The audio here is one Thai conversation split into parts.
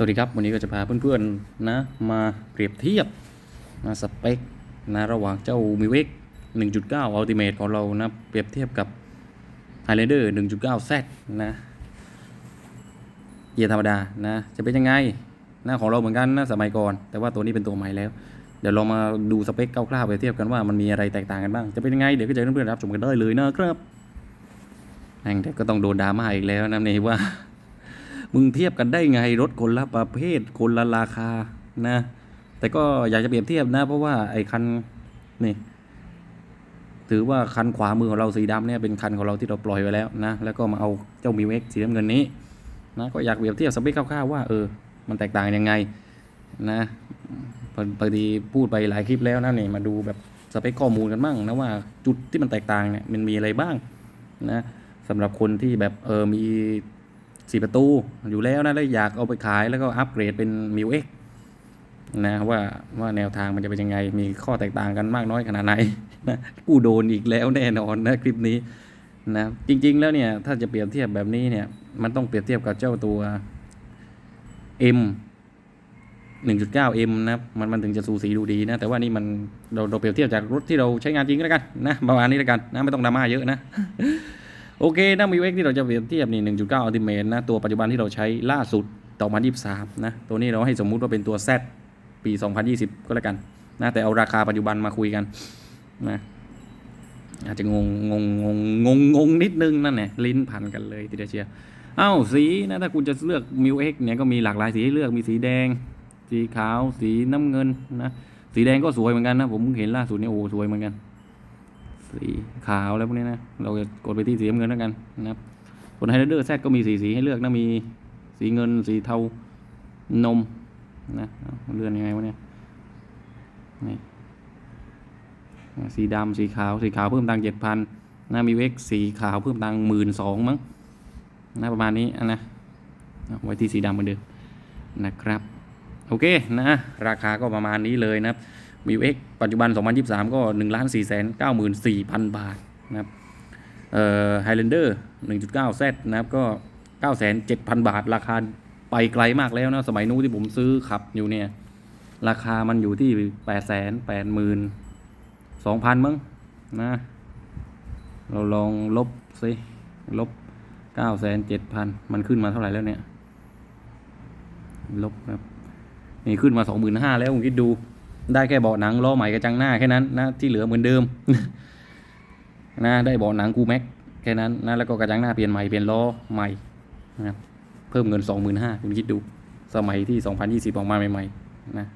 สวัสดีครับ วันนี้ก็จะพาเพื่อนๆนะมาเปรียบเทียบนะสเปคนะระหว่างเจ้ามิเว x 1.9 Ultimate ของเรานะเปรียบเทียบกับ Highlander 1.9 Z นะเกียร์ธรรมดานะจะเป็นยังไงนะของเราเหมือนกันนะสมัยก่อน แต่ว่าตัวนี้เป็นตัวใหม่แล้ว เดี๋ยวเรามาดูสเปคคร่าวๆไปเทียบกันว่ามันมีอะไรแตกต่างกันบ้างจะเป็นยังไงเดี๋ยวก็จะให้เพื่อนๆรับชมกันได้เลยนะครับแม่งเดี๋ยวก็ต้องโดนดราม่าอีกแล้วนะนี่ว่า มึงเทียบกันได้ไงรถคนละประเภทคนละราคานะ แต่ก็อยากจะเปรียบเทียบนะ เพราะว่าไอ้คันนี่ถือว่าคันขวามือของเราสีดำเนี่ยเป็นคันของเราที่เราปล่อยไว้แล้วนะแล้วก็มาเอาเจ้ามิวเอ็กสีน้ำเงินนี้นะก็อยากเปรียบเทียบสเปคคร่าวๆว่าเออมันแตกต่างยังไงนะพอพอดีพูดไปหลายคลิปแล้วนะนี่มาดูแบบสเปคข้อมูลกันบ้างนะว่าจุดที่มันแตกต่างเนี่ยมันมีอะไรบ้างนะสำหรับคนที่แบบเออมี สี่ประตูอยู่แล้วนะแล้วอยากเอาไปขายแล้วก็อัปเกรดเป็นมิวเอ็กนะว่าว่าแนวทางมันจะเป็นยังไง มีข้อแตกต่างกันมากน้อยขนาดไหนนะกูโดนอีกแล้วแน่นอนนะคลิปนี้นะจริงๆแล้วเนี่ยถ้าจะเปรียบเทียบแบบนี้เนี่ยมันต้องเปรียบเทียบกับเจ้าตัว M 1.9 M นะมันมันถึงจะสูสีดูดีนะแต่ว่านี่มันเราเราเปรียบเทียบจากรถที่เราใช้งานจริงแล้วกันนะประมาณนี้แล้วกันนะไม่ต้องดราม่าเยอะนะ โอเคนะมิวเอ็กที่เราจะเปรียบเทียบนี่1.9 Ultimate นะ ตัวปัจจุบันที่เราใช้ล่าสุด2023 นะ ตัวนี้เราให้สมมุติว่าเป็นตัว Z ปี 2020 ก็แล้วกัน นะ แต่เอาราคาปัจจุบันมาคุยกัน นะ อาจจะงงงงงงงงงนิดนึงนั่นแหละลิ้นพันกันเลยทีเดียวเชียวเอ้าสีนะ ถ้าคุณจะเลือกมิวเอ็กเนี่ยก็มีหลากหลายสีให้เลือกมีสีแดง สีขาวสีน้ำเงินนะ สีแดงก็สวยเหมือนกันนะ ผมเห็นล่าสุดเนี่ยโอ้สวยเหมือนกัน สีขาวแล้วพวกนี้นะ เราจะกดไปที่สีน้ำเงินแล้วกันนะครับบนไฮเดอร์แซก็มีสีสีให้เลือกนะมีสีเงินสีเทานมนะเลื่อนยังไงวะเนี่ยนี่สีดำสีขาวสีขาวเพิ่มตังเจ็ดพันนะมีเวกสีขาวเพิ่มตังหมื่นสองมั้งนะประมาณนี้อะนะไว้ที่สีดำเหมือนเดิมนะครับ โอเคนะ ราคาก็ประมาณนี้เลยนะครับ มิวเอ็กปัจจุบัน 2023 ก็1ล้าน4แสน94,000 บาทนะครับเอ่อไฮแลนเดอร์1.9 Z นะครับก็ 9 7 0 0 0 บาท ราคาไปไกลมากแล้วนะสมัยนู้นที่ผมซื้อขับอยู่เนี่ย ราคามันอยู่ที่ 8 8 0 0 0 2,000 มั้งนะ เราลองลบสิลบ 9 7 0 0 0มันขึ้นมาเท่าไหร่แล้วเนี่ย ลบครับ นี่ขึ้นมา 25,000 แล้วคุณคิดดู ได้แค่เบาะหนังล้อใหม่กระจังหน้าแค่นั้นนะที่เหลือเหมือนเดิมนะได้เบาะหนังกูแม็กแค่นั้นนะแล้วก็กระจังหน้าเปลี่ยนใหม่เปลี่ยนล้อใหม่นะเพิ่มเงิน 25,000คุณคิดดู สมัยที่ 2020 ออกมาใหม่ๆนะ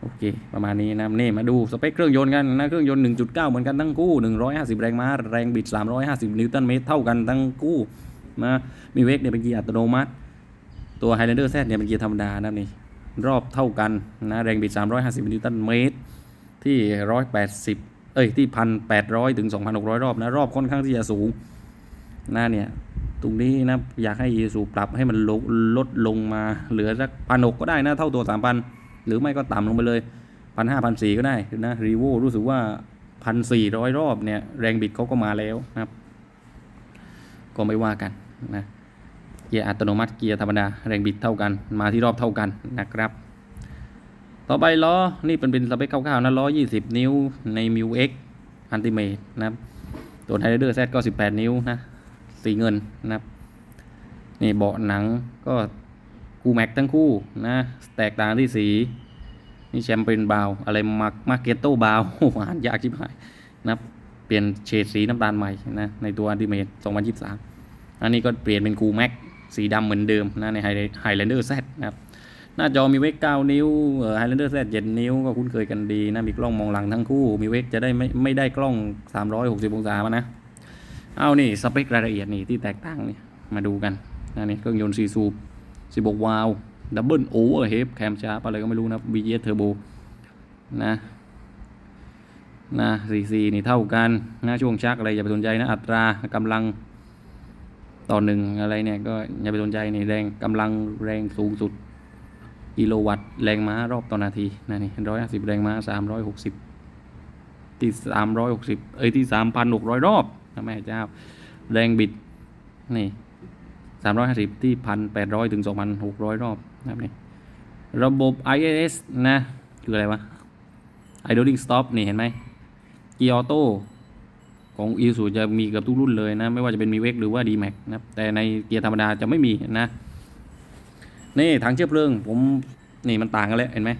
โอเค ประมาณนี้นะนี่มาดูสเปคเครื่องยนต์กันนะเครื่องยนต์ 1.9 เหมือนกันทั้งคู่ 150 แรงม้า แรงบิด 350 นิวตันเมตรเท่ากันทั้งคู่นะมีเวกเนี่ยเป็นเกียร์อัตโนมัติ ตัว Highlander Z เนี่ยเป็นเกียร์ธรรมดานะนี่ รอบเท่ากันนะแรงบิด 350นิวตันเมตรที่ 180 เอ้ยที่ 1,800 ถึง 2,600 รอบนะ รอบค่อนข้างที่จะสูงนะเนี่ย ตรงนี้นะ อยากให้ Isuzu ปรับให้มันลดลดลงมาเหลือสักพันหกก็ได้นะ เท่าตัว 3,000 หรือไม่ก็ต่ำลงไปเลย1,500 1,400ก็ได้นะรีโวรู้สึกว่า1,400รอบเนี่ย แรงบิดเขาก็มาแล้วนะครับ ก็ไม่ว่ากันนะ เกียร์อัตโนมัติเกียร์ธรรมดาแรงบิดเท่ากันมาที่รอบเท่ากันนะครับ ต่อไปล้อนี่เป็นเป็นสเปคคร่าวๆนะล้อ 20 นิ้วใน m u X Ultimate นะครับตัวไฮเดอร์ Z ก็ 18 นิ้วนะสีเงินนะครับนี่เบาะหนังก็กูแม็กทั้งคู่นะแตกต่างที่สีนี่แชมเปญบาวอะไรมามาเกตโต้บาวโอ้โหอ่านยากชิบหายนะครับเปลี่ยนเฉดสีน้ำตาลใหม่นะในตัว Ultimate 2023 อันนี้ก็เปลี่ยนเป็นคูแม็ก สีดำเหมือนเดิมนะในไฮแลนเดอร์ Z นะครับหน้าจอมีเวก9นิ้วไฮแลนเดอร์ Z 7นิ้วก็คุ้นเคยกันดีนะมีกล้องมองหลังทั้งคู่ มีเวกจะได้ไม่ไม่ได้กล้อง 360 องศามานะเอานี่สเปครายละเอียดนี่ที่แตกต่างนี่มาดูกันนะนี่เครื่องยนต์4สูบ16วาล์วดับเบิลโอเวอร์เฮฟแคมชาร์ปอะไรก็ไม่รู้นะ VGS Turbo นะนะ4 4นี่เท่ากันนะช่วงชักอะไรอย่าไปสนใจนะ อัตรากำลัง ต่อหนึ่งอะไรเนี่ยก็อย่าไปสนใจในแรงกำลังแรงสูงสุดกิโลวัตต์แรงม้ารอบต่อนาทีนะนี่ร้อยห้าสิบแรงม้าสามร้อยหกสิบที่สามร้อยหกสิบเอ้ยที่สามพันหกร้อยรอบนะแม่เจ้า แรงบิดนี่350ที่1,800ถึง2,600รอบนะครับนี่ระบบ IIS นะ คืออะไรวะ idling stop นี่เห็นไหมเกียร์ออโต้ ของ i s u จะมีเกือบทุกรุ่นเลยนะ ไม่ว่าจะเป็น m i w e x หรือว่า d m a x นะครับแต่ในเกียร์ธรรมดาจะไม่มีนะ นี่ถังเชื้อเพลิง ผมนี่มันต่างกันแล้วเห็นไหม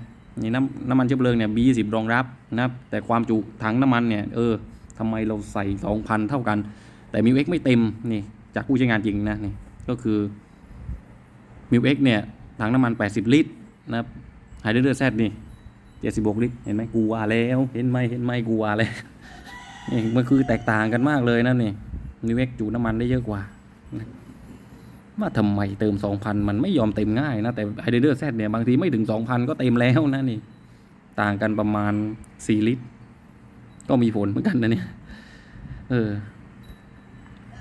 นี่น้ำน้ำมันเชื้อเพลิงเนี่ย B20 รองรับนะครับ แต่ความจุถังน้ำมันเนี่ยเออทำไมเราใส่ 2,000 เท่ากัน แต่ m i w e x ไม่เต็มนี่จากผู้ใช้งานจริงนะนี่ก็คือ m i w e x เนี่ยถังน้ำมัน 80 ลิตรนะครับไฮเดรเดอร์แซดนี่76 ลิตร เห็นไหมกูว่าแล้ว เห็นไหมเห็นไหมกูว่าแล้ว นี่มันคือแตกต่างกันมากเลยนะนี่นิเวกจุน้ำมันได้เยอะกว่าว่าทำไมเติม 2,000 มันไม่ยอมเต็มง่ายนะ แต่ไฮเดรเดอร์แซดเนี่ยบางทีไม่ถึง 2,000 ก็เต็มแล้วนะนี่ ต่างกันประมาณ 4 ลิตร ก็มีผลเหมือนกันนะเนี่ย เออ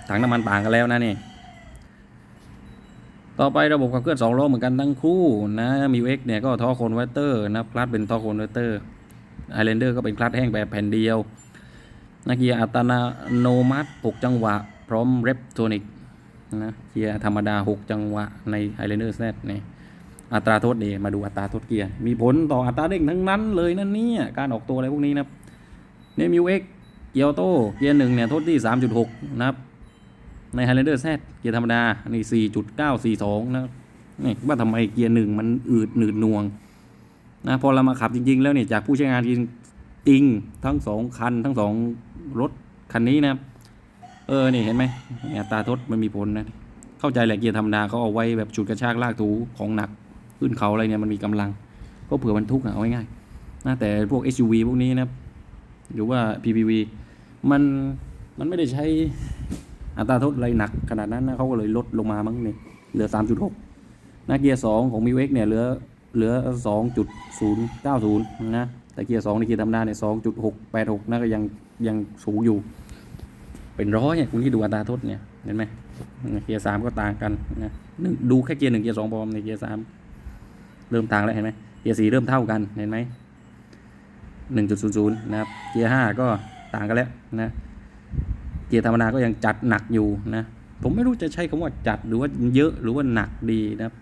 ถังน้ำมันต่างกันแล้วนะนี่ ต่อไประบบขับเคลื่อนสองล้อเหมือนกันทั้งคู่นะมีเอ็กเนี่ยก็ท่อโคนเวเตอร์นะคลัตเป็นท่อโคนเวเตอร์ไฮแลนเดอร์ก็เป็นคลัตแห้งแบบแผ่นเดียว นะเกียร์อัตโนมัติ6จังหวะ พร้อมเรปโทนิกนะเกียร์ธรรมดา 6 จังหวะใน Highlander Z นี่อัตราโทษนี่มาดูอัตราโทษเกียร์ มีผลต่ออัตราเร่งทั้งนั้นเลยนั่นเนี่ย การออกตัวอะไรพวกนี้นะครับในมิวเอ็กเกียร์ออโต้เกียร์หนึ่งเนี่ยโทษที่ 3.6 นะครับ ใน Highlander Z เกียร์ธรรมดา นี่ 4.942 นะนี่ว่าทำไมเกียร์หนึ่งมันอืดหนืดหน่วงนะพอเรามาขับจริง ๆ แล้วเนี่ยจากผู้ใช้งานจริง จริงทั้งสองคันทั้งสองรถคันนี้นะเออนี่เห็นไหมอัตราทดมันมีผลนะ เข้าใจแหละเกียร์ธรรมดาเขาเอาไว้แบบฉุดกระชากลากถูของหนักขึ้นเขาอะไรเนี่ยมันมีกำลัง ก็เผื่อบรรทุกเอาง่ายๆนะแต่พวก SUV พวกนี้นะหรือว่า PPV มันมันไม่ได้ใช้อัตราทษอะไรหนักขนาดนั้นนะเขาก็เลยลดลงมามั้งเนี่ยเหลือ 3.6นะเกียร์ 2 ของมิวเอ็กเนี่ยเหลือเหลือ 2.090 นะ แต่เกียร์2ในเกียร์ธรรมดาเนี่ย2.686นะก็ยังยังสูงอยู่ เป็นร้อยเนี่ยคุณที่ดูอัตราทษเนี่ยเห็นไหมเกียร์3ก็ต่างกันนะหนึ่งดูแค่เกียร์1เกียร์2พอมในเกียร์3เริ่มต่างแล้วเห็นไหมเกียร์4เริ่มเท่ากันเห็นไหม1.00นย์ศูนย์นะครับเกียร์5ก็ต่างกันแล้วนะเกียร์ธรรมดาก็ยังจัดหนักอยู่นะผมไม่รู้จะใช้คำว่าจัดหรือว่าเยอะหรือว่าหนักดีนะครับ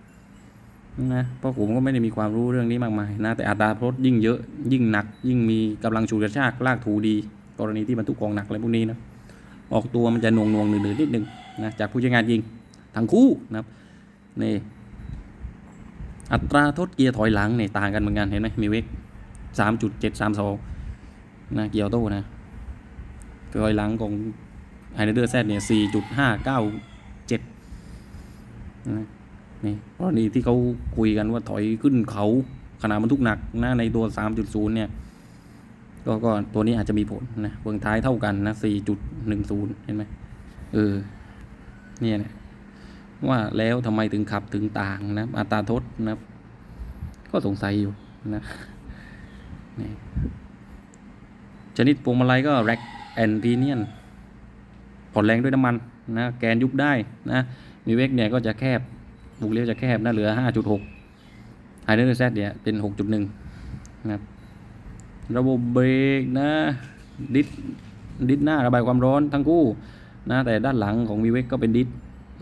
นะเพราะผมก็ไม่ได้มีความรู้เรื่องนี้มากมายนะแต่อัตราโทษยิ่งเยอะยิ่งหนัก ยิ่งมีกำลังฉุดกระชากลากถูดี กรณีที่บรรทุกของหนักอะไรพวกนี้นะออกตัวมันจะน่วงนวงหนืดนิดนึงนะจากผู้ใช้งานจริงทั้งคู่นะครับนี่อัตราโทษเกียร์ถอยหลังเนี่ยต่างกันเหมือนกันเห็นไหมมีเวกสามจุดเจ็ดสามสองนะเกียร์ออโต้นะถอยหลังของไฮเดอร์แซเนี่ย4.597นะ นี่กรณีที่เขาคุยกันว่าถอยขึ้นเขาขนาดบรรทุกหนักนะในตัว 3.0 เนี่ยก็ก็ตัวนี้อาจจะมีผลนะเบื้องท้ายเท่ากันนะ 4.10 เห็นไหมเออเนี่ยนะว่าแล้วทำไมถึงขับถึงต่างนะอัตราทษนะก็สงสัยอยู่นะนี่ชนิดพวงมาลัยก็แร็กแอนพีเนียนผ่อนแรงด้วยน้ำมันนะแกนยุบได้นะมีเวกเนี่ยก็จะแคบ บุกเลี้ยวจะแคบนะเหลือ 5.6ไฮเดอร์แซดเนี่ยเป็น 6.1 นะครับ ระบบเบรกนะดิสดิสหน้าระบายความร้อนทั้งคู่นะแต่ด้านหลังของมีเวกก็เป็นดิส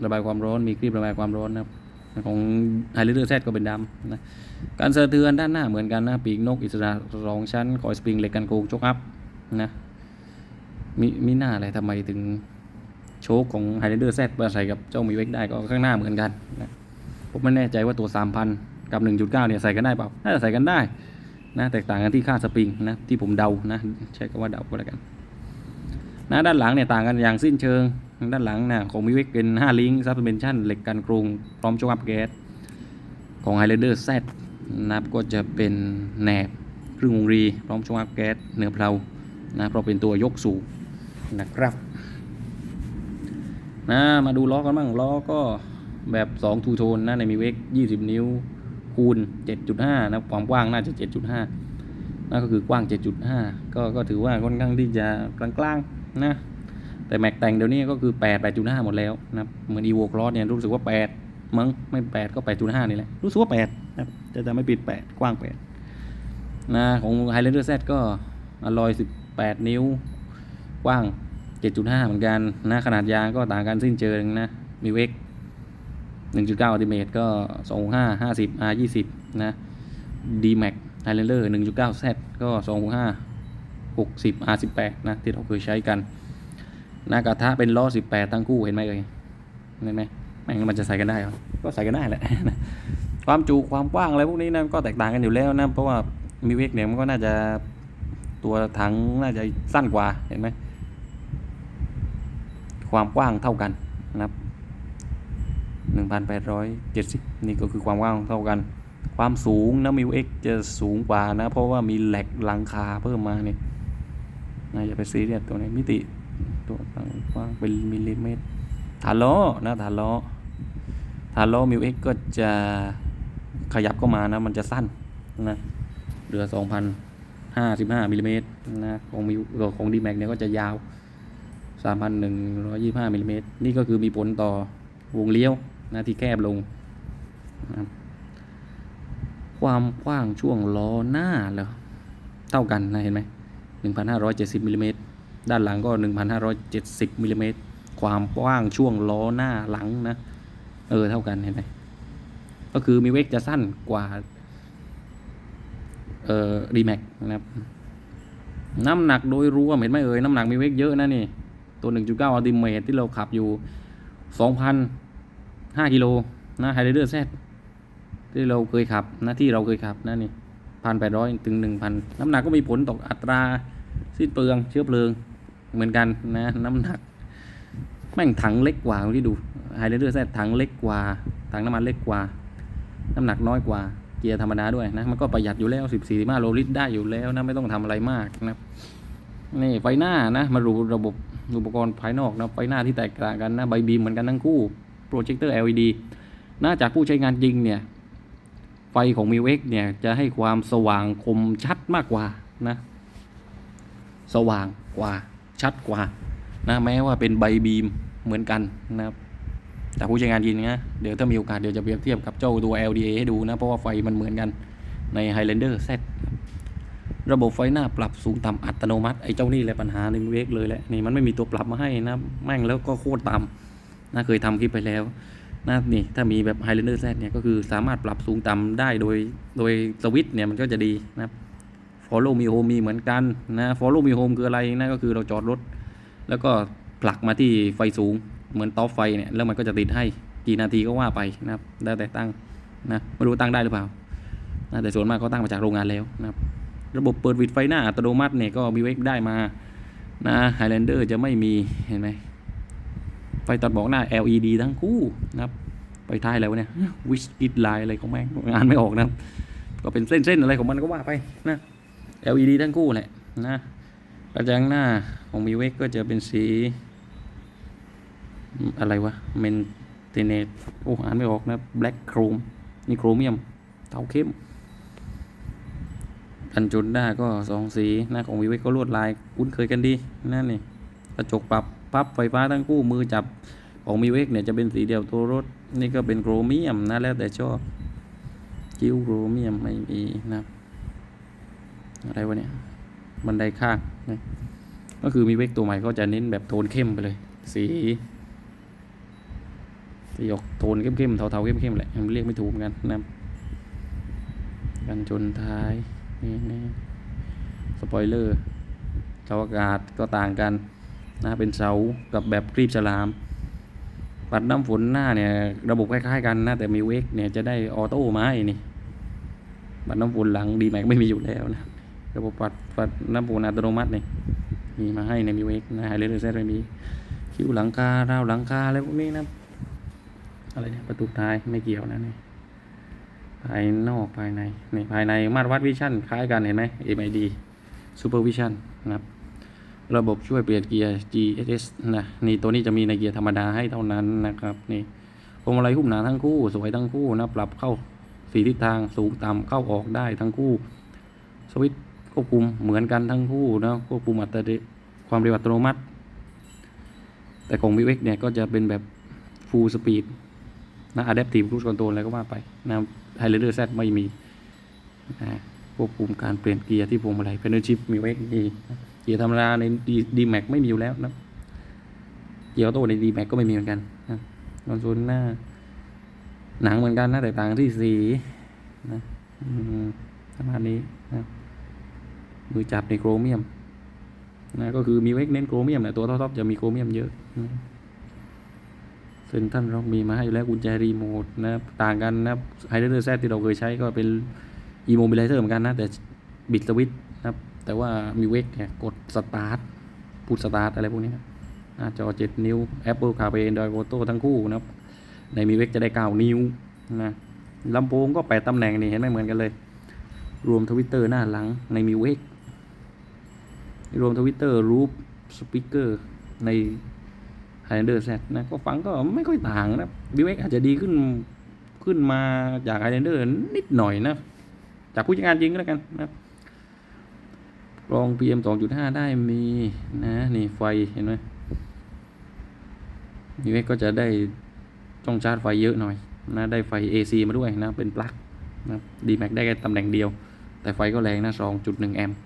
ระบายความร้อนมีคลิประบายความร้อนนะครับของไฮเดอร์แซดก็เป็นดำนะการสะเทือนด้านหน้าเหมือนกันนะปีกนกอิสระสองชั้นคอยสปริงเหล็กกันโกงชกอัพนะมีมีหน้าอะไรทำไมถึงโชคของ Highlander Z มาใส่กับเจ้ามีเวกได้ก็ข้างหน้าเหมือนกันนะ ผมไม่แน่ใจว่าตัว 3,000 กับ 1.9 เนี่ยใส่กันได้เปล่า น่าจะใส่กันได้นะแตกต่างกันที่ค่าสปริงนะที่ผมเดานะใช้คำว่าเดาก็แล้วกันนะด้านหลังเนี่ยต่างกันอย่างสิ้นเชิง ด้านหลังนะของมีเวกเป็น 5 ลิงก์ซับเพนชั่นเหล็กกันกรุงพร้อมโชคอัพแก๊สของ Highlander Z นะครับก็จะเป็นแหนบครึ่งวงรี พร้อมโชคอัพแก๊สเนื้อเพลานะเพราะเป็นตัวยกสูงนะครับนะมาดูล้อกันบ้างล้อก็ แบบ2ทูโทนนะในมีเวก20 นิ้วคูณ 7.5 นะความกว้างน่าจะ 7.5นั่นก็คือกว้าง 7.5 ก็ก็ถือว่าค่อนข้างที่จะกลางๆนะแต่แม็กแต่งเดี๋ยวนี้ก็คือ 8 8.5 หมดแล้วนะเหมือน Evo Cross เนี่ยรู้สึกว่า 8 มั้งไม่ 8 ก็ 8.5 นี่แหละ รู้สึกว่า8นะแต่จะไม่ปิด 8 กว้าง 8 นะของ Highlander Z ก็อลอย 18 นิ้ว กว้าง 7.5 เหมือนกันนะขนาดยางก็ต่างกันสิ้นเชิงนะมีเวก 1.9 Ultimate ก็ 265 50 R 20 นะ D Max Highlander 1.9 Z ก็ 265 60 R 18 นะที่เราเคยใช้กัน หน้ากระทะเป็นล้อ 18 ทั้งคู่เห็นไหมเอ่ยเห็นไหมแม่งมันจะใส่กันได้หรอก็ใส่กันได้แหละความจุความกว้างอะไรพวกนี้นะก็แตกต่างกันอยู่แล้วนะเพราะว่ามีเวกเนี่ยมันก็น่าจะตัวถังน่าจะสั้นกว่าเห็นไหมความกว้างเท่ากันนะครับ 1,870 นี่ก็คือความกว้างเท่ากัน ความสูงนะมิวเอ็กจะสูงกว่านะ เพราะว่ามีแหลกหลังคาเพิ่มมาเนี่ยนะอย่าไปซีเรียสตัวนี้มิติตัวต่างกว้างเป็นมิลลิเมตรฐานล้อนะฐานล้อฐานล้อมิวเอ็กก็จะขยับเข้ามานะ มันจะสั้นนะเหลือ 2,055มิลลิเมตรนะของมิวของดีแม็กเนี่ยก็จะยาว 3,125มิลลิเมตรนี่ก็คือมีผลต่อวงเลี้ยว นะที่แคบลงนะความกว้างช่วงล้อหน้าแล้วเท่ากันนะเห็นไหม1,570มิลลิเมตรด้านหลังก็ 1,570มิลลิเมตรความกว้างช่วงล้อหน้าหลังนะ เออเท่ากันเห็นไหมก็คือมีเวกจะสั้นกว่าเอ่อรีแม็กนะครับ น้ำหนักโดยรวมเห็นไหมเอ่ยน้ำหนักมีเวกเยอะนะนี่ ตัว 1.9อัลติเมทที่เราขับอยู่ 2,005กิโลนะไฮเดอร์แซที่เราเคยขับนะที่เราเคยขับนะนี่พันแปดร้อยถึงหนึ่งพันน้ำหนักก็มีผลต่ออัตราสิ้นเปลืองเชื้อเพลิงเหมือนกันนะ น้ำหนัก แม่งถังเล็กกว่าที่ดูไฮเดอร์แซถังเล็กกว่า ถังน้ำมันเล็กกว่า น้ำหนักน้อยกว่าเกียร์ธรรมดาด้วยนะ มันก็ประหยัดอยู่แล้ว 14 15โลลิตรได้อยู่แล้วนะ ไม่ต้องทำอะไรมากนะนี่ไฟหน้านะ มาดูระบบอุปกรณ์ภายนอกนะไฟหน้าที่แตกต่างกันนะ ใบบีมเหมือนกันทั้งคู่ โปรเจคเตอร์ LED น่าจากผู้ใช้งานจริงเนี่ย ไฟของ m i x เนี่ย จะให้ความสว่างคมชัดมากกว่านะ สว่างกว่าชัดกว่านะแม้ว่าเป็นใบบีมเหมือนกันนะครับแต่ผู้ใช้งานจริงนะเดี๋ยวถ้ามีโอกาสเดี๋ยวจะเปรียบเทียบกับเจ้าตัว LDA ให้ดูนะ เพราะว่าไฟมันเหมือนกันใน Highlander Z ระบบไฟหน้าปรับสูงต่ำอัตโนมัติไอ้เจ้านี่แหละปัญหาในเวกเลยแหละนี่มันไม่มีตัวปรับมาให้นะแม่งแล้วก็โคตรต่ำ นะเคยทำคลิปไปแล้วนะนี่ถ้ามีแบบ Highlander Z เนี่ยก็คือสามารถปรับสูงต่ำได้โดยโดยสวิตช์เนี่ยมันก็จะดีนะครับ Follow Me Home มีเหมือนกันนะ Follow Me Home คืออะไรนะก็คือเราจอดรถ แล้วก็ผลักมาที่ไฟสูงเหมือนต๊อไฟเนี่ยแล้วมันก็จะติดให้กี่นาทีก็ว่าไปนะครับได้แต่ตั้งนะไม่รู้ตั้งได้หรือเปล่านะแต่ส่วนมากเขาตั้งมาจากโรงงานแล้วนะครับระบบเปิดวิดไฟหน้าอัตโนมัติเนี่ยก็มีเวกได้มานะ Highlander จะไม่มีเห็นไหม ไฟตัดบอกหน้า LED ทั้งคู่นะครับไปท้ายแล้วเนี่ยวิชอิดไลน์อะไรของแม่งงานไม่ออกนะครับ ก็เป็นเส้นๆอะไรของมันก็ว่าไปนะ LED ทั้งคู่แหละนะกระจังหน้าของมีเวกก็จะเป็นสี อะไรวะเมนเทเนตโอ้อ่านไม่ออกนะ black chrome นี่โครเมียมเทาเข้มกันจุนด้าก็สองสีหน้าของวีเวกก็ลวดลายคุ้นเคยกันดีนั่นนี่กระจกปรับ พับไฟฟ้าทั้งคู่มือจับของมีเวกเนี่ยจะเป็นสีเดียวตัวรถ นี่ก็เป็นโครเมียมนะแล้วแต่ชอบกิ้วโครเมียมไม่มีนะอะไรวะเนี่ยบันไดข้างนะก็คือมีเวกตัวใหม่ก็จะเน้นแบบโทนเข้มไปเลย สีสีออกโทนเข้มๆเทาๆเข้มๆแหละมันเรียกไม่ถูกเหมือนกันนะกันชนท้ายนี่นี่สปอยเลอร์เสาอากาศก็ต่างกัน นะเป็นเสากับแบบกรีบฉลาม ปัดน้ำฝนหน้าเนี่ยระบบคล้ายๆกันนะแต่มีเวกเนี่ยจะได้ออโต้ไม้นี่ปัดน้ำฝนหลังดีแม็กไม่มีอยู่แล้วนะระบบปัดปัดน้ำฝนอัตโนมัตินี่มีมาให้ในมีเวกนะไฮเลอร์เซตไม่มีคิ้วหลังคาราวหลังคาอะไรพวกนี้นะอะไรเนี่ยประตูท้ายไม่เกี่ยวนะนี่ภายนอกภายในนี่ภายในมาตรวัดวิชั่นคล้ายกันเห็นไหม MID Super Vision นะครับ ระบบช่วยเปลี่ยนเกียร์ GSS นะนี่ตัวนี้จะมีในเกียร์ธรรมดาให้เท่านั้นนะครับนี่พวงมาลัยหุ้มหนาทั้งคู่ สวยทั้งคู่นะปรับเข้าสีทิศทางสูงต่ำเข้าออกได้ทั้งคู่ สวิตช์ควบคุมเหมือนกันทั้งคู่นะควบคุมอัตราความเร็วอัตโนมัติ แต่ของ v ิ x เนี่ยก็จะเป็นแบบ Full Speed นะ Adaptive Cruise Control อะไรก็ว่าไปนะไฮเลอร์แซไม่มีนะควบคุมการเปลี่ยนเกียร์ที่พวงมาลัยเพนชิปมีไว้ดี เกียร์ธรรมดาในดีแม็กไม่มีอยู่แล้วนะเกียร์ออโต้ในดีแม็กก็ไม่มีเหมือนกันนะคอนโซลหน้า หนังเหมือนกันนะแต่ต่างที่สีนะประมาณนี้นะมือจับในโครเมียมนะก็คือมีเวกเน้นโครเมียมแหละตัวท็อปๆจะมีโครเมียมเยอะนะเซนท่านเรามีมาให้อยู่แล้วกุญแจรีโมทนะครับต่างกันนะครับไฮเดอร์แซที่เราเคยใช้ก็เป็นอีโมบิลไลเซอร์เหมือนกันนะ แต่บิดสวิตช์ แต่ว่ามีเวกเนี่ยกดสตาร์ทพูดสตาร์ทอะไรพวกนี้ครับหน้าจอ 7 นิ้ว Apple CarPlay Android Auto ทั้งคู่นะครับ ในมีเวกจะได้ 9 นิ้วนะลำโพงก็ 8ตำแหน่งนี่เห็นไหมเหมือนกันเลย รวมทวิตเตอร์หน้าหลังในมีเวกรวมทวิตเตอร์รูปสปีกเกอร์ในไฮเดอร์แซนะก็ฟังก็ไม่ค่อยต่างนะบิเอ็กอาจจะดีขึ้นขึ้นมาจากไฮเดอร์นิดหน่อยนะ จากผู้จัดการจริงก็แล้วกันนะครับ กรอง PM 2.5 ได้มีนะนี่ไฟเห็นไหมบิวเอ็กก็จะได้ช่องชาร์จไฟเยอะหน่อยนะได้ไฟ AC มาด้วยนะเป็นปลั๊กนะดีแม็กได้แค่ตำแหน่งเดียว แต่ไฟก็แรงนะ 2.1 แอมป์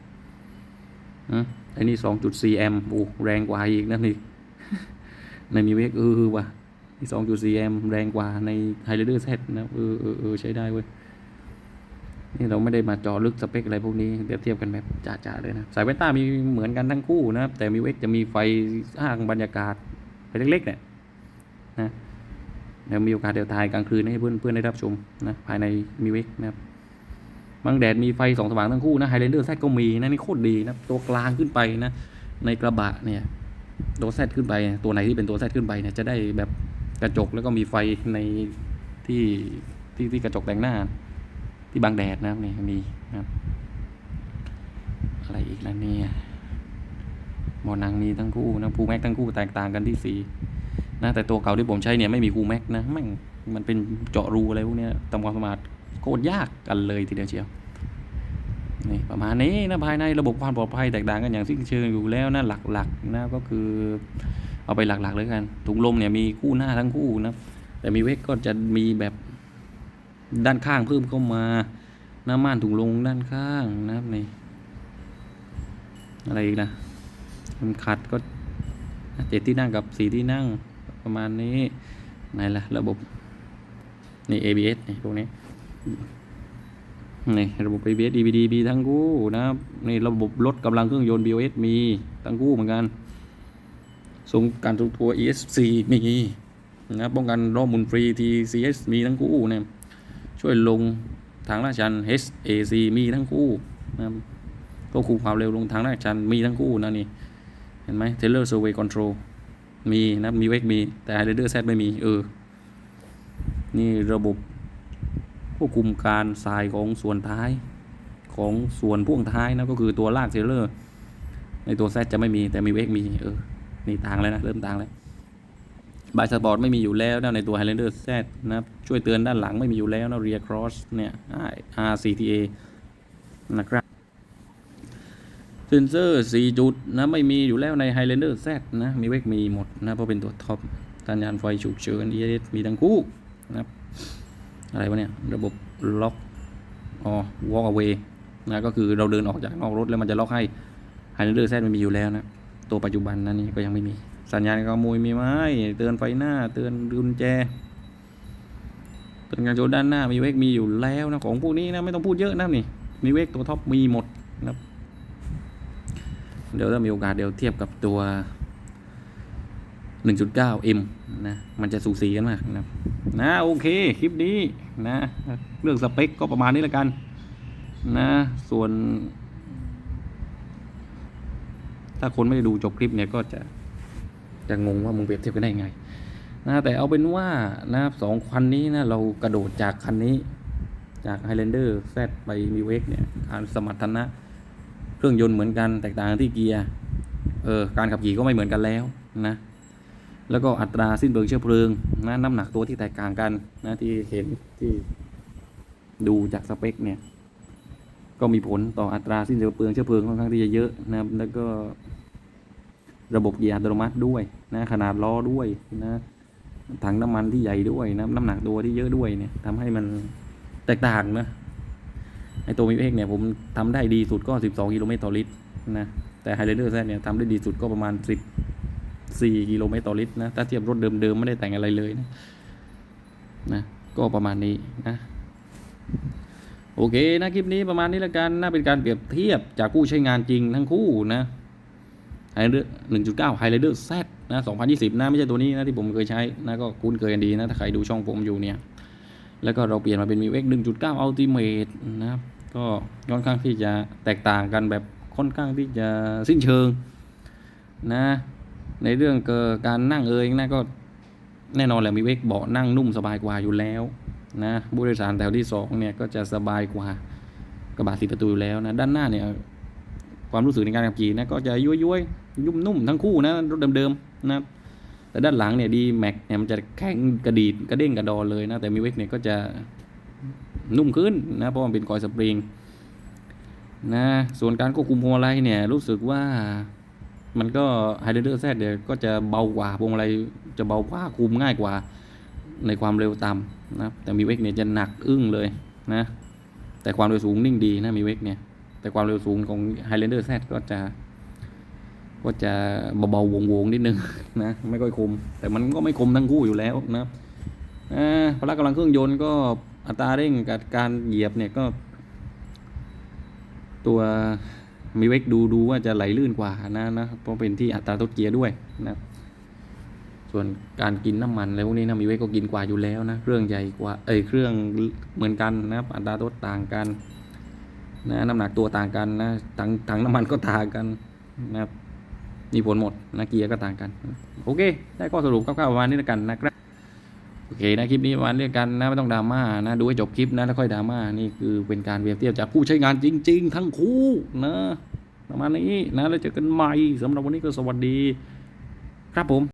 อืมไอ้นี่2.4 แอมป์โอ้แรงกว่าอีกนะนี่ในมีเวกเออว่ะที่สองจุดสี่แอมแรงกว่าในไฮเดอร์เซตนะเออเออเออใช้ได้เว้ย นี่เราไม่ได้มาจอลึกสเปคอะไรพวกนี้เปรียบเทียบกันแบบจ่าๆเลยนะ สายเวนตามีเหมือนกันทั้งคู่นะครับ แต่มีเวกจะมีไฟสร้างบรรยากาศไฟเล็กๆเนี่ยนะเดี๋ยวมีโอกาสเดี๋ยวถ่ายกลางคืนให้เพื่อนเพื่อนได้รับชมนะภายในมีเวกนะครับบางแดดมีไฟสองสว่างทั้งคู่นะไฮเดอร์เซตก็มีนะนี่โคตรดีนะตัวกลางขึ้นไปนะในกระบะเนี่ยตัวแซดขึ้นไปตัวไหนที่เป็นตัวแซดขึ้นไปเนี่ยจะได้แบบกระจกแล้วก็มีไฟในที่ที่ที่กระจกแต่งหน้า ที่บังแดดนะครับนี่มีนะครับ อะไรอีกแล้วเนี่ยหมอนังมีทั้งคู่นะคูแม็กทั้งคู่แตกต่างกันที่สีนะแต่ตัวเก่าที่ผมใช้เนี่ยไม่มีคูแม็กนะแม่งมันเป็นเจาะรูอะไรพวกนี้ทำความสามารโคตรยากกันเลยทีเดียวเชียวนี่ประมาณนี้นะภายในระบบความปลอดภัยแตกต่างกันอย่างสิ้นเชิงอยู่แล้วนะหลักๆนะก็คือเอาไปหลักๆเลยกันถุงลมเนี่ยมีคู่หน้าทั้งคู่นะแต่มีเวกก็จะมีแบบ ด้านข้างเพิ่มเข้ามาหน้าม่านถุงลมด้านข้างนะครับนี่อะไรอีกนะมันขัดก็เจ็ดที่นั่งกับสี่ที่นั่งประมาณนี้ไหนล่ะระบบนี่ ABS นี่พวกนี้นี่ระบบ ABS DVD มีทั้งคู่นะครับนี่ระบบลดกำลังเครื่องยนต์ BOS มีทั้งคู่เหมือนกันทรงการทรงตัว ESC มีนะป้องกันรอบมุนฟรี TCS มีทั้งคู่นะ ช่วยลงทางลาดชัน HAC มีทั้งคู่นะครับก็คุมความเร็วลงทางลาดชันมีทั้งคู่นะนี่เห็นไหม Taylor Survey Control มีนะมีเวกมี แต่ Rider Z ไม่มี เออ นี่ระบบควบคุมการสายของส่วนท้ายของส่วนพ่วงท้ายนะก็คือตัวลากเทรลเลอร์ ในตัวแซจะไม่มีแต่มีเวกมี เออ นี่ต่างแล้วนะ เริ่มต่างแล้ว บายสปอร์ตไม่มีอยู่แล้วนะในตัว Highlander Z นะครับช่วยเตือนด้านหลังไม่มีอยู่แล้วนะ Rear Cross เนี่ย RCTA นะครับเซนเซอร์4จุดนะไม่มีอยู่แล้วใน Highlander Z นะมีเวกมีหมดนะเพราะเป็นตัวท็อปสัญญาณไฟฉุกเฉิน ESS มีทั้งคู่นะครับอะไรวะเนี่ยระบบล็อกอ๋อ walk away นะก็คือเราเดินออกจากนอกรถแล้วมันจะล็อกให้ Highlander Z มันมีอยู่แล้วนะตัวปัจจุบันนั้นนี่ก็ยังไม่มี สัญญาณขโมยมีไหมเตือนไฟหน้า เตือนกุญแจเตือนการโจนด้านหน้ามีเวกมีอยู่แล้วนะของพวกนี้นะไม่ต้องพูดเยอะนะนี่มีเวกตัวท็อปมีหมดนะเดี๋ยวถ้ามีโอกาสเดี๋ยวเทียบกับตัว 1.9M นะมันจะสูสีกันมากนะนะโอเคคลิปนี้นะเรื่องสเปคก็ประมาณนี้แล้วกันนะส่วน ถ้าคนไม่ได้ดูจบคลิปเนี่ยก็จะ จะงงว่ามึงเปรียบเทียบกันได้ยังไงนะแต่เอาเป็นว่านะครับสองคันนี้นะเรากระโดดจากคันนี้ จาก Highlander Z ไป m i w a k เนี่ยการสมรรถนะเครื่องยนต์เหมือนกัน แตกต่างที่เกียร์เออการขับขี่ก็ไม่เหมือนกันแล้วนะแล้วก็อัตราสิ้นเปลืองเชื้อเพลิงนะน้ำหนักตัวที่แตกต่างกันนะที่เห็นที่ดูจากสเปคเนี่ยก็มีผลต่ออัตราสิ้นเปลืองเชื้อเพลิงค่อนข้างที่จะเยอะนะครับแล้วก็ ระบบเกียร์อัตโนมัติด้วยนะขนาดล้อด้วยนะถังน้ำมันที่ใหญ่ด้วยนะน้ำหนักตัวที่เยอะด้วยเนี่ยทำให้มันแตกต่างนะไอตัวมิวเอกเนี่ยผมทำได้ดีสุดก็ 12 กิโลเมตรต่อลิตรนะแต่ไฮเ a อร์แซเนี่ยทำได้ดีสุดก็ประมาณ 14 กิโลเมตรต่อลิตรนะถ้าเทียบรถเดิมๆ ไม่ได้แต่งอะไรเลยนะนะก็ประมาณนี้นะโอเคนะคลิปนี้ประมาณนี้แล้วกันนะเป็นการเปรียบเทียบจากผู้ใช้งานจริงทั้งคู่นะ ไฮเดอร์หนึ่งจุดเก้าไฮเดอร์แซดนะสองพันยี่สิบนะไม่ใช่ตัวนี้นะที่ผมเคยใช้นะก็คุ้นเคยกันดีนะถ้าใครดูช่องผมอยู่เนี่ย แล้วก็เราเปลี่ยนมาเป็นมิวเอ็กหนึ่งจุดเก้าอัลติเมทนะครับก็ค่อนข้างที่จะแตกต่างกันแบบค่อนข้างที่จะสิ้นเชิงนะในเรื่องเกิดการนั่งเอยนะก็แน่นอนแหละมีเวกเบาะนั่งนุ่มสบายกว่าอยู่แล้วนะผู้โดยสารแถวที่สองเนี่ยก็จะสบายกว่ากระบะสีประตูอยู่แล้วนะด้านหน้าเนี่ย ความรู้สึกในการขับขี่นะก็จะย้วยๆยุ่มนุ่มทั้งคู่นะรถเดิมๆนะแต่ด้านหลังเนี่ยดีแม็กเนี่ยมันจะแข็งกระดีดกระเด้งกระดอนเลยนะแต่มีเวกเนี่ยก็จะนุ่มขึ้นนะเพราะมันเป็นกอยสปริงนะส่วนการควบคุมพวงมาลัยเนี่ยรู้สึกว่ามันก็ไฮเดอร์แซดเนี่ยก็จะเบากว่าพวงมาลัยจะเบากว่าคุมง่ายกว่าในความเร็วต่ำนะแต่มีเวกเนี่ยจะหนักอึ้งเลยนะแต่ความเร็วสูงนิ่งดีนะมีเวกเนี่ย แต่ความเร็วสูงของ Highlander Z ก็จะ ก็จะเบาๆวงๆนิดนึงนะไม่ค่อยคม แต่มันก็ไม่คมทั้งคู่อยู่แล้วนะอ่าพละกำลังเครื่องยนต์ก็อัตราเร่งกับการเหยียบเนี่ยก็ ตัวมีเวกดูดูว่าจะไหลลื่นกว่านะนะเพราะเป็นที่อัตราโตดเกียร์ด้วยนะส่วนการกินน้ำมันอะไรพวกนี้นะมีเวกก็กินกว่าอยู่แล้วนะเครื่องใหญ่กว่าเอ้ยเครื่องเหมือนกันนะครับอัตราโตดต่างกัน นะน้ำหนักตัวต่างกันนะถังถังน้ำมันก็ต่างกันนะครับมีผลหมดนะเกียร์ก็ต่างกันโอเค ได้ข้อสรุปคร่าวๆประมาณนี้แล้วกันนะครับโอเคนะคลิปนี้ประมาณนี้แล้วกันนะไม่ต้องดราม่านะดูให้จบคลิปนะแล้วค่อยดราม่านี่คือเป็นการเปรียบเทียบจากผู้ใช้งานจริง ๆ ทั้งคู่นะประมาณนี้นะแล้วเจอกันใหม่สำหรับวันนี้ก็สวัสดี ครับผม